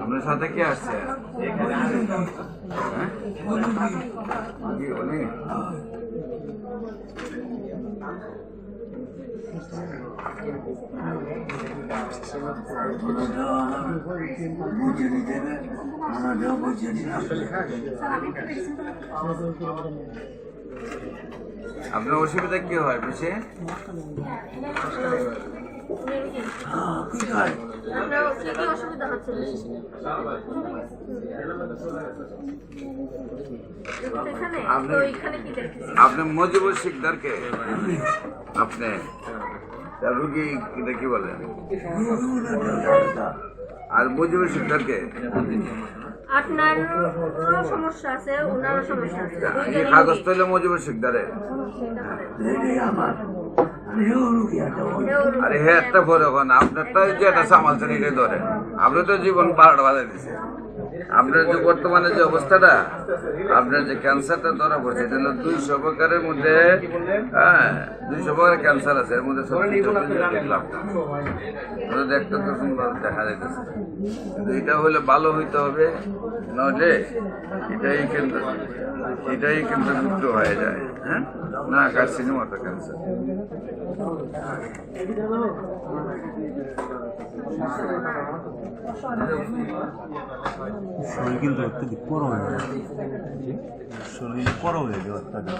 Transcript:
আপনার সাথে কে আসছে? বুঝে নিতে আপনার অসুবিধা কি হয় বুঝে আপনি মজিবুর শিকদারকে আপনি রুগী কি বলেন আর বুঝবে শিকদারকে আপনার সমস্যা আছে ওনারও সমস্যা আছে। এই কাগজ তৈলে মজিবুর শিকদারে আরে হ্যাঁ একটা পরে সামালছেন এটাই ধরে। আপনি তো জীবন বারোটা বাজার দিছে আপনার যে বর্তমানে যে অবস্থাটা, আপনার যে ক্যান্সারটা ধরা পড়ছে এটা দুইশো প্রকারের মধ্যে হ্যাঁ দুইশো প্রকারের ক্যান্সার আছে, এর মধ্যে দেখতে তো সুন্দর দেখা যাইতেছে। এটা হলে ভালো হইতে হবে, নইলে এটাই কিন্তু এটাই কিন্তু মৃত্যু হয়ে যায় হ্যাঁ? না কার্সিনোমা তো ক্যান্সার শরীর কিন্তু অত্যাধিক বড় হয়ে যায়। শরীর বড় হয়ে যায় অত্যাধিক।